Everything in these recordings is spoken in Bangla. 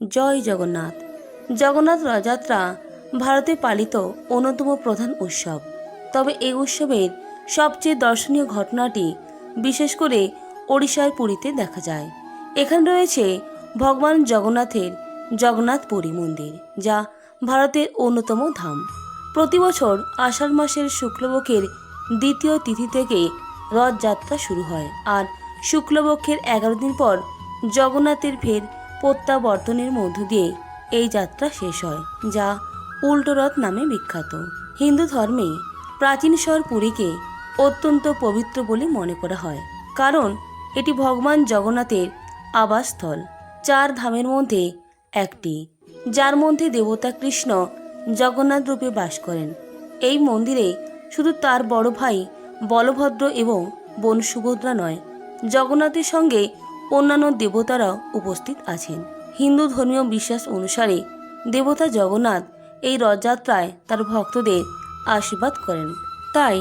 জয় জগন্নাথ। জগন্নাথ রথযাত্রা ভারতে পালিত অন্যতম প্রধান উৎসব। তবে এই উৎসবের সবচেয়ে দর্শনীয় ঘটনাটি বিশেষ করে ওড়িশার পুরীতে দেখা যায়। এখানে রয়েছে ভগবান জগন্নাথের জগন্নাথ পুরী মন্দির, যা ভারতের অন্যতম ধাম। প্রতি বছর আষাঢ় মাসের শুক্লপক্ষের দ্বিতীয় তিথি থেকে রথযাত্রা শুরু হয় আর শুক্লপক্ষের এগারো দিন পর জগন্নাথের ফের প্রত্যাবর্তনের মধ্য দিয়ে এই যাত্রা শেষ হয়, যা উল্টো রথ নামে বিখ্যাত। হিন্দু ধর্মে প্রাচীন শহর পুরীকে অত্যন্ত পবিত্র বলে মনে করা হয়, কারণ এটি ভগবান জগন্নাথের আবাসস্থল, চার ধামের মধ্যে একটি, যার মধ্যে দেবতা কৃষ্ণ জগন্নাথ রূপে বাস করেন। এই মন্দিরে শুধু তার বড় ভাই বলভদ্র এবং বোন সুভদ্রা নয়, জগন্নাথের সঙ্গে অন্যান্য দেবতারাও উপস্থিত আছেন। হিন্দু ধর্মীয় বিশ্বাস অনুসারে দেবতা জগন্নাথ এই রথযাত্রায় তার ভক্তদের আশীর্বাদ করেন। তাই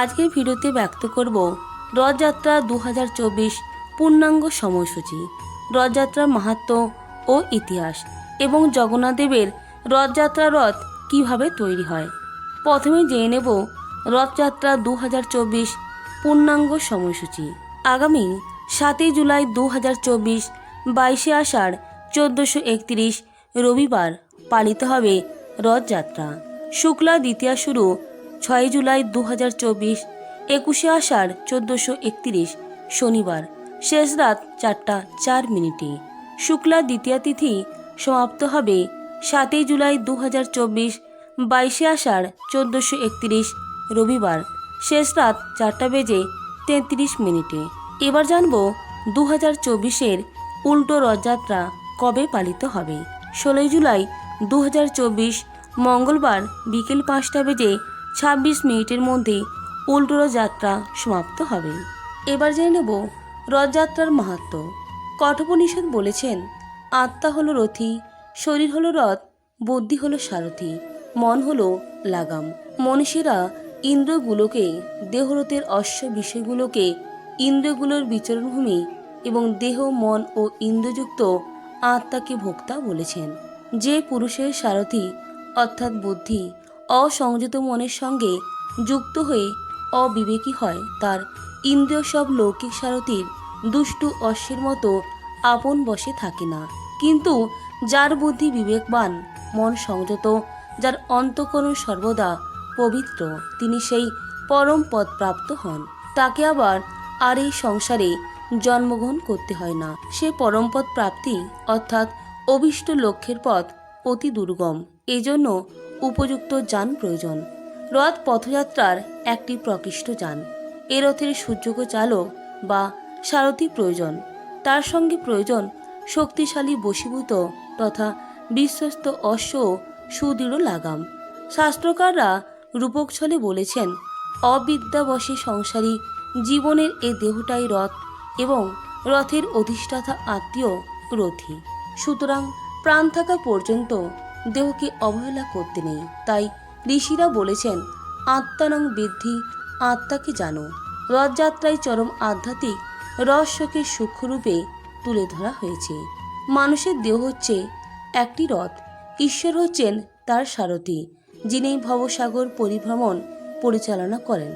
আজকের ভিডিওতে ব্যক্ত করব রথযাত্রা দু হাজার চব্বিশ পূর্ণাঙ্গ সময়সূচি রথযাত্রার মাহাত্ম্য ও ইতিহাস এবং জগন্নাথ দেবের রথযাত্রা রথ কীভাবে তৈরি হয়। প্রথমে জেনে নেব রথযাত্রা দু হাজার চব্বিশ পূর্ণাঙ্গ সময়সূচি। আগামী সাতই জুলাই দু হাজার চব্বিশ, বাইশে আষাঢ় চোদ্দোশো একত্রিশ, রবিবার পালিত হবে রথযাত্রা। শুক্লা দ্বিতীয়া শুরু, ছয় জুলাই দু হাজার চব্বিশ, একুশে আষাঢ় চোদ্দোশো একত্রিশ, শনিবার। শেষ রাত চারটা চার মিনিটে। শুক্লা দ্বিতীয়া তিথি সমাপ্ত হবে সাতই জুলাই দু হাজার চব্বিশ, বাইশে আষাঢ় চোদ্দোশো একত্রিশ, রবিবার। শেষ রাত চারটা বেজে তেত্রিশ মিনিটে। এবার জানব দু হাজার চব্বিশের উল্টো রথযাত্রা কবে পালিত হবে। ষোলোই জুলাই দু হাজার চব্বিশ মঙ্গলবার বিকেল পাঁচটা বেজে ছাব্বিশ মিনিটের মধ্যে উল্টো রথযাত্রা সমাপ্ত হবে। এবার জেনে নেব রথযাত্রার মাহাত্ম্য কঠোপনিষদ বলেছেন, আত্মা হলো রথী, শরীর হলো রথ, বুদ্ধি হলো সারথি, মন হলো লাগাম। মনীষীরা ইন্দ্রগুলোকে, দেহরথের অশ্ব বিষয়গুলোকে ইন্দ্রগুলোর বিচরণভূমি এবং দেহ, মন ও ইন্দ্রযুক্ত আত্মাকে ভোক্তা বলেছেন। যে পুরুষের সারথি, অর্থাৎ বুদ্ধি, অসংযত মনের সঙ্গে যুক্ত হয়ে অবিবেকী হয়, তার ইন্দ্রিয় সব লৌকিক সারথির দুষ্টু অশ্বের মতো আপন বসে থাকে না। কিন্তু যার বুদ্ধি বিবেকবান, মন সংযত, যার অন্তকরণ সর্বদা পবিত্র, তিনি সেই পরম পদ প্রাপ্ত হন। তাকে আবার আর এই সংসারে জন্মগ্রহণ করতে হয় না। সে পরমপদ প্রাপ্তি অর্থাৎ অভিষ্ট লক্ষ্যের পথ অতি দুর্গম। এজন্য উপযুক্ত যান প্রয়োজন। রথ পথযাত্রার একটি প্রকৃষ্ট যান। এ রথের সূর্যক চালক বা সারথি প্রয়োজন। তার সঙ্গে প্রয়োজন শক্তিশালী বশীভূত তথা বিশ্বস্ত অশ্ব সুদৃঢ় লাগাম। শাস্ত্রকাররা রূপক ছলে বলেছেন, অবিদ্যাবশী সংসারী জীবনের এ দেহটাই রথ এবং রথের অধিষ্ঠাতা আত্মীয় রথী। সুতরাং প্রাণ থাকা পর্যন্ত দেহকে অবহেলা করতে নেই। তাই ঋষিরা বলেছেন আত্মানং বৃদ্ধি, আত্মাকে জানো। রথযাত্রায় চরম আধ্যাত্মিক রহস্যকে সূক্ষ্মরূপে তুলে ধরা হয়েছে। মানুষের দেহ হচ্ছে একটি রথ। ঈশ্বর হচ্ছেন তার সারথি, যিনি ভবসাগর পরিভ্রমণ পরিচালনা করেন।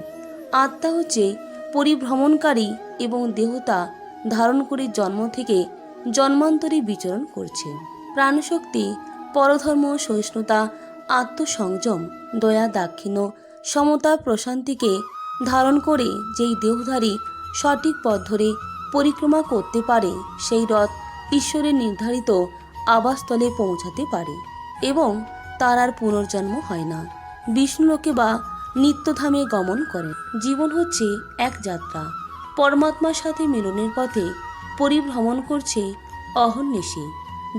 আত্মা হচ্ছে পরিভ্রমণকারী এবং দেহতা ধারণ করে জন্ম থেকে জন্মান্তরে বিচরণ করছে। প্রাণশক্তি, পরধর্ম, সহিষ্ণুতা, আত্মসংযম, দয়া, দাক্ষিণ্য, সমতা, প্রশান্তিকে ধারণ করে যেই দেহধারী সঠিক পথ ধরে পরিক্রমা করতে পারে, সেই রথ ঈশ্বরের নির্ধারিত আবাসস্থলে পৌঁছাতে পারে এবং তার আর পুনর্জন্ম হয় না। বিষ্ণুলোকে বা নিত্যধামে গমন করে জীবন হচ্ছে এক যাত্রা। পরমাত্মার সাথে মিলনের পথে পরিভ্রমণ করছে অহর্নিশি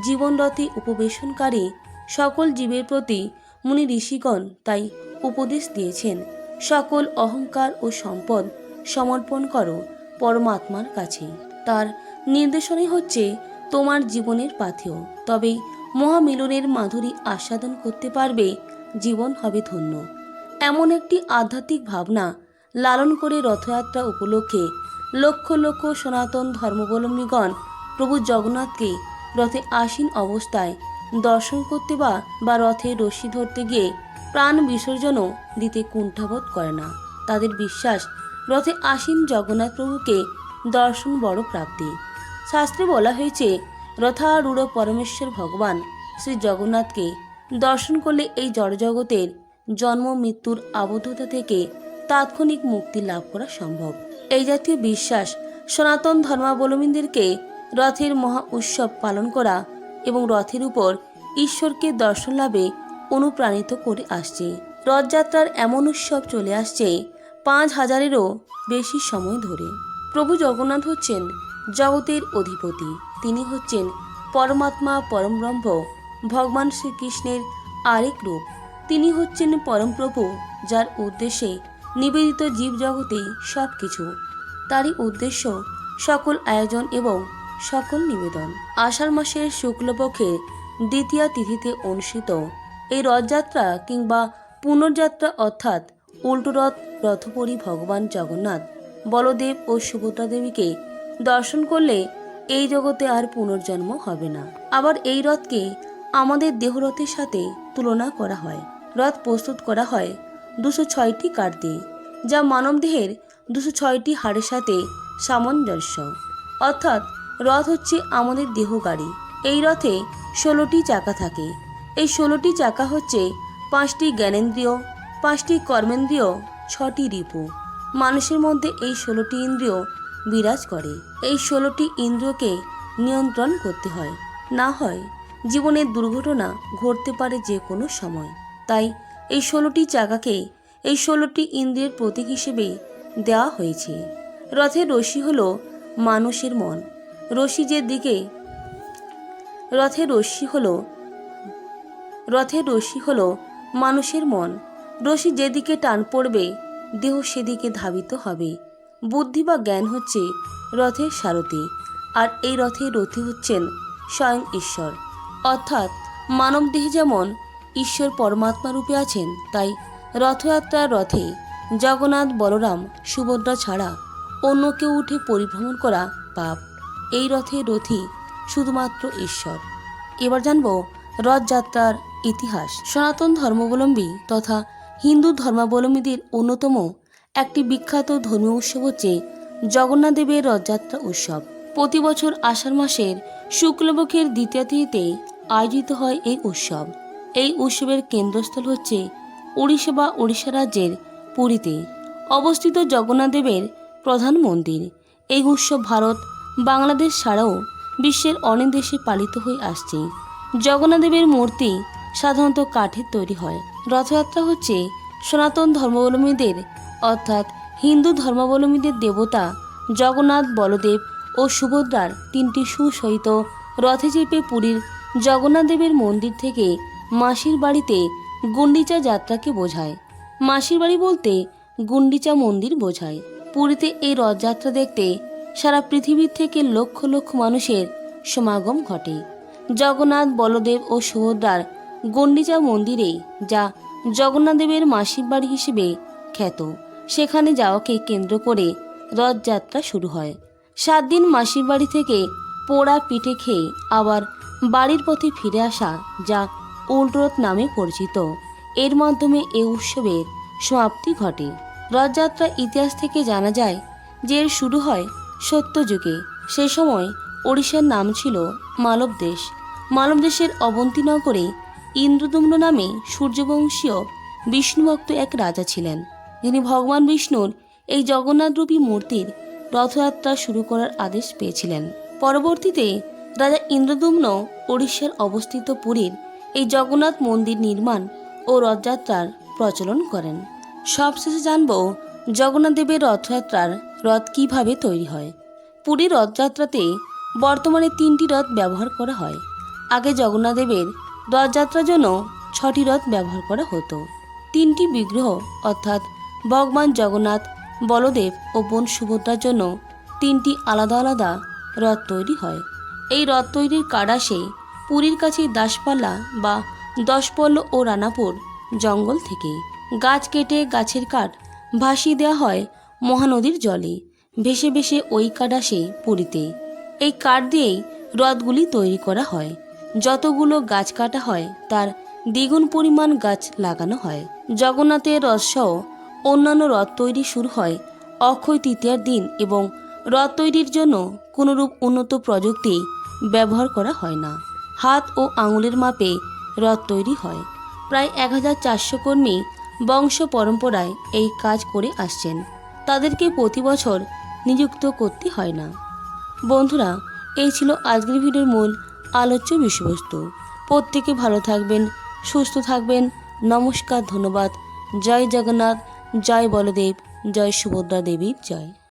জীবনরথে উপবেশনকারী সকল জীবের প্রতি মুনি ঋষিগণ তাই উপদেশ দিয়েছেন, সকল অহংকার ও সম্পদ সমর্পণ করো পরমাত্মার কাছে। তার নির্দেশনাই হচ্ছে তোমার জীবনের পাথেয়। তবেই মহামিলনের মাধুরী আস্বাদন করতে পারবে জীবন হবে ধন্য। এমন একটি আধ্যাত্মিক ভাবনা লালন করে রথযাত্রা উপলক্ষে লক্ষ লক্ষ সনাতন ধর্মাবলম্বীগণ প্রভু জগন্নাথকে রথে আসীন অবস্থায় দর্শন করতে বা বা রথে রশি ধরতে গিয়ে প্রাণ বিসর্জনও দিতে কুণ্ঠাবোধ করে না। তাদের বিশ্বাস, রথে আসীন জগন্নাথ প্রভুকে দর্শন বড় প্রাপ্তি। শাস্ত্রে বলা হয়েছে, রথারূঢ় পরমেশ্বর ভগবান শ্রী জগন্নাথকে দর্শন করলে এই জড়জগতের জন্ম, মৃত্যুর আবদ্ধতা থেকে তাৎক্ষণিক মুক্তি লাভ করা সম্ভব। এই জাতীয় বিশ্বাস সনাতন ধর্মাবলম্বীদেরকে রথের মহা উৎসব পালন করা এবং রথের উপর ঈশ্বরকে দর্শন লাভে অনুপ্রাণিত করে আসছে। রথযাত্রার এমন উৎসব চলে আসছে পাঁচ হাজারেরও বেশি সময় ধরে। প্রভু জগন্নাথ হচ্ছেন জগতের অধিপতি। তিনি হচ্ছেন পরমাত্মা পরমব্রহ্ম, ভগবান শ্রীকৃষ্ণের আরেক রূপ। তিনি হচ্ছেন পরমপ্রভু, যার উদ্দেশ্যে নিবেদিত জীবজগতে সব কিছু তারই উদ্দেশ্য সকল আয়োজন এবং সকল নিবেদন। আষাঢ় মাসের শুক্লপক্ষের দ্বিতীয় তিথিতে অনুষ্ঠিত এই রথযাত্রা কিংবা পুনর্যাত্রা অর্থাৎ উল্টো রথ রথপরি ভগবান জগন্নাথ, বলদেব ও সুভদ্রা দেবীকে দর্শন করলে এই জগতে আর পুনর্জন্ম হবে না। আবার এই রথকে আমাদের দেহরথের সাথে তুলনা করা হয়। রথ প্রস্তুত করা হয়। দুশো ছয়টি কাঠ দিয়ে যা মানবদেহের দুশো ছয়টি হাড়ের সাথে সামঞ্জস্য। অর্থাৎ রথ হচ্ছে আমাদের দেহ গাড়ি এই রথে ষোলোটি চাকা থাকে। এই ষোলোটি চাকা হচ্ছে পাঁচটি জ্ঞানেন্দ্রিয়, পাঁচটি কর্মেন্দ্রিয়, ছটি রিপু। মানুষের মধ্যে এই ষোলোটি ইন্দ্রিয় বিরাজ করে। এই ষোলোটি ইন্দ্রিয়কে নিয়ন্ত্রণ করতে হয়। না হয় জীবনের দুর্ঘটনা ঘটতে পারে যে কোনো সময়। তাই এই ষোলোটি চাকাকে এই ষোলোটি ইন্দ্রিয়ের প্রতীক হিসেবে দেওয়া হয়েছে। রথের রশি হল মানুষের মন। রশি যে দিকে রথের রশ্মি হল রথের রশ্মি হল মানুষের মন। রশি যেদিকে টান পড়বে, দেহ সেদিকে ধাবিত হবে। বুদ্ধি বা জ্ঞান হচ্ছে রথের সারথি, আর এই রথের রথি হচ্ছেন স্বয়ং ঈশ্বর। অর্থাৎ মানব দেহে যেমন ঈশ্বর পরমাত্মা রূপে আছেন, তাই রথযাত্রার রথে জগন্নাথ, বলরাম, সুভদ্রা ছাড়া অন্য কেউ উঠে পরিভ্রমণ করা পাপ। এই রথে রথী শুধুমাত্র ঈশ্বর। এবার জানব রথযাত্রার ইতিহাস। সনাতন ধর্মাবলম্বী তথা হিন্দু ধর্মাবলম্বীদের অন্যতম একটি বিখ্যাত ধর্মীয় উৎসব হচ্ছে জগন্নাথ দেবের রথযাত্রা উৎসব। প্রতি বছর আষাঢ় মাসের শুক্লপক্ষের দ্বিতীয় তিথিতে আয়োজিত হয় এই উৎসব। এই উৎসবের কেন্দ্রস্থল হচ্ছে উড়িষ্যা বা উড়িষ্যা রাজ্যের পুরীতে অবস্থিত জগন্নাথ দেবের প্রধান মন্দির। এই উৎসব ভারত, বাংলাদেশ ছাড়াও বিশ্বের অনেক দেশে পালিত হয়ে আসছে। জগন্নাথদেবের মূর্তি সাধারণত কাঠের তৈরি হয়। রথযাত্রা হচ্ছে সনাতন ধর্মাবলম্বীদের, অর্থাৎ হিন্দু ধর্মাবলম্বীদের দেবতা জগন্নাথ, বলদেব ও সুভদ্রার তিনটি সুসহিত রথে চেপে পুরীর জগন্নাথ দেবের মন্দির থেকে মাসির বাড়িতে গুন্ডিচা যাত্রাকে বোঝায়। মাসির বাড়ি বলতে গুন্ডিচা মন্দির বোঝায়। পুরীতে এই রথযাত্রা দেখতে সারা পৃথিবীর থেকে লক্ষ লক্ষ মানুষের সমাগম ঘটে। জগন্নাথ, বলদেব ও সুভদ্রার গণ্ডিচা মন্দিরে যা জগন্নাথদেবের মাসির বাড়ি হিসেবে খ্যাত। সেখানে যাওয়াকে কেন্দ্র করে রথযাত্রা শুরু হয়। সাত দিন মাসির বাড়ি থেকে পোড়া পিঠে খেয়ে আবার বাড়ির পথে ফিরে আসা যা উল্টোরথ নামে পরিচিত। এর মাধ্যমে এ উৎসবের সমাপ্তি ঘটে। রথযাত্রা ইতিহাস থেকে জানা যায় যে এর শুরু হয় সত্যযুগে। সে সময় ওড়িশার নাম ছিল মালব দেশ মালব দেশের অবন্তী নগরে ইন্দ্রদম্ন নামে সূর্যবংশীয় বিষ্ণুভক্ত এক রাজা ছিলেন। যিনি ভগবান বিষ্ণুর এই জগন্নাথরূপী মূর্তির রথযাত্রা শুরু করার আদেশ পেয়েছিলেন। পরবর্তীতে রাজা ইন্দ্রদম্ন ওড়িশার অবস্থিত পুরীর এই জগন্নাথ মন্দির নির্মাণ ও রথযাত্রার প্রচলন করেন। সবশেষে জানব জগন্নাথ দেবের রথযাত্রার রথ কীভাবে তৈরি হয়। পুরীর রথযাত্রাতে বর্তমানে তিনটি রথ ব্যবহার করা হয়। আগে জগন্নাথ দেবের রথযাত্রার জন্য ছটি রথ ব্যবহার করা হতো। তিনটি বিগ্রহ অর্থাৎ ভগবান জগন্নাথ, বলদেব ও বোন সুভদ্রার জন্য তিনটি আলাদা আলাদা রথ তৈরি হয়। এই রথ তৈরির কার্ড আসে পুরীর কাছে দাসপালা বা দশপল্ল ও রানাপুর জঙ্গল থেকে গাছ কেটে গাছের কাঠ ভাসিয়ে দেওয়া হয় মহানদীর জলে। ভেসে ভেসে ওই কাঠ আসে পুরীতে। এই কাঠ দিয়েই হ্রদগুলি তৈরি করা হয়। যতগুলো গাছ কাটা হয়, তার দ্বিগুণ পরিমাণ গাছ লাগানো হয়। জগন্নাথের রথসহ অন্যান্য রথ তৈরি শুরু হয় অক্ষয় তৃতীয়ার দিন এবং রথ তৈরির জন্য কোনোরূপ উন্নত প্রযুক্তি ব্যবহার করা হয় না। হাত ও আঙুলের মাপে রথ তৈরি হয়। প্রায় এক হাজার চারশো কর্মী বংশ পরম্পরায় এই কাজ করে আসছেন। তাদেরকে প্রতি বছর নিযুক্ত করতে হয় না। বন্ধুরা, এই ছিল আজকের ভিডিওর মূল আলোচ্য বিষয়বস্তু। প্রত্যেকে ভালো থাকবেন, সুস্থ থাকবেন। নমস্কার, ধন্যবাদ। জয় জগন্নাথ, জয় বলদেব, জয় সুভদ্রা দেবীর জয়।